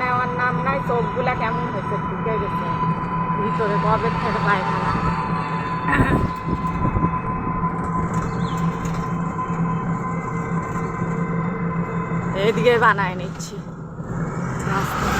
নেওয়ার নাম নাই, চোখগুলা কেমন হয়েছে ঢুকে গেছে। ভিতরে কবে থেকে পায়খানা? এদিকে বানায় নিচ্ছি রাস্তা।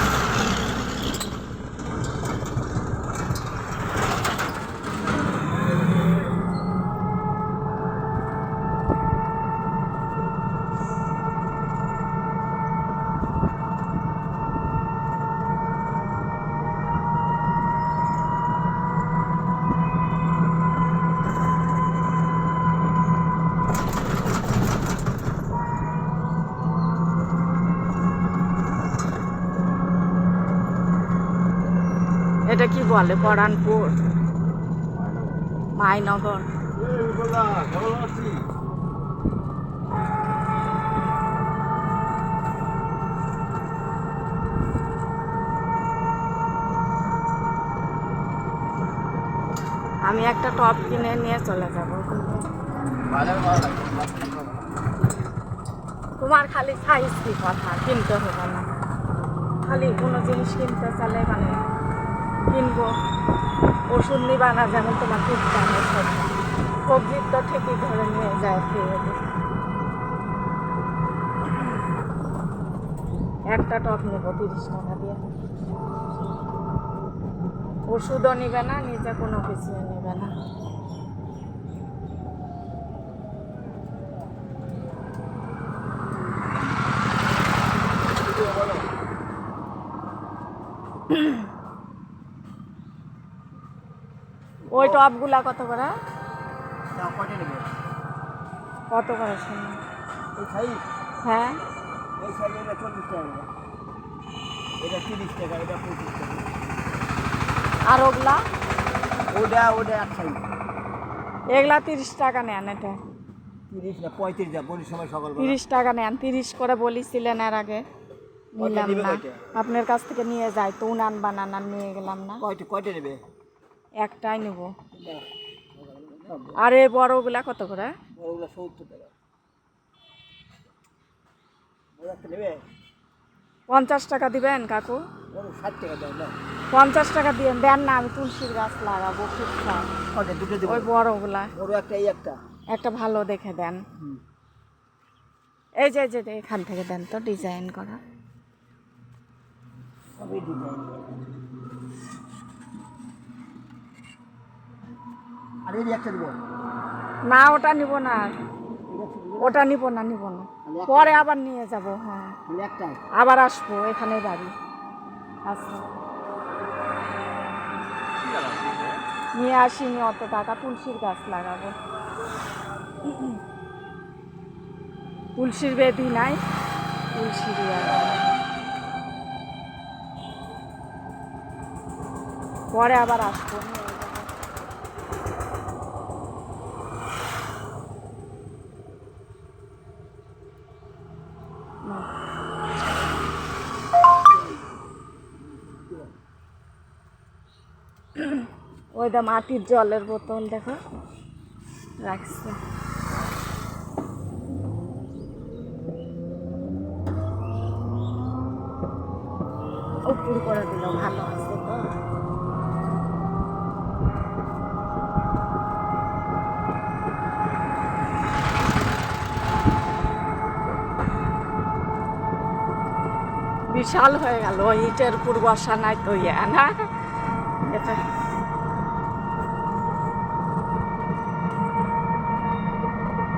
এটা কি বলে পরানপুর মাইনগর। আমি একটা টপ কিনে নিয়ে চলে যাব। তোমার খালি সাইজ কি কথা, কিনতে হবে না। খালি কোনো জিনিস কিনতে চালে মানে কিনবো। ওষুধ নিবা না যেমন তোমার কিনতে সবজি তো ঠিকই ধরে নিয়ে যায় খেয়ে একটা টপ নেব, তিরিশ টাকা দিয়ে। ওষুধও নিবে না, নিজে কোনো কিছু নেবে না। ওই টপগুলা কত করে? কত করে শুনো। হ্যাঁ? আর ওগুলা? ওটা ওটা এক সাইজ এগুলা তিরিশ টাকা নেন এটা। তিরিশ পঁয়ত্রিশ তিরিশ টাকা নেন, তিরিশ করে বলেছিলেন এর আগে। নিলাম না। আপনার কাছ থেকে নিয়ে যাই, তো উনান বানানান নিয়ে গেলাম না। কয়টা কয়টা নেবে? একটাই নেব। আর এই বড়গুলা কত করে? সত্তর টাকা। পঞ্চাশ টাকা দিবেন কাকু? পঞ্চাশ টাকা দিবেন দেন না আমি তুলসীর গাছ লাগাবো ওই বড়গুলা। একটা এই একটা। একটা ভালো দেখে দেন। এই যে এই যে এখান থেকে দেন তো ডিজাইন করা। একটা দেবো না ওটা নিব না। ওটা নিব না নিব না। পরে আবার নিয়ে যাব হ্যাঁ। আবার আসব এখানে বাড়ি। আচ্ছা। নিয়ে আসিনি অত টাকা তুলসীর গাছ লাগাবো। তুলসীর বেদি নাই তুলসীর পরে আবার আসব নিয়ে ওইটা মাটির জলের বোতল, দেখো। রাখছে। উপর করে দিল, ভালো আছে তো। বিশাল হয়ে গেল, ইটের উপর বসা নাই তো ইয়া, না? এটা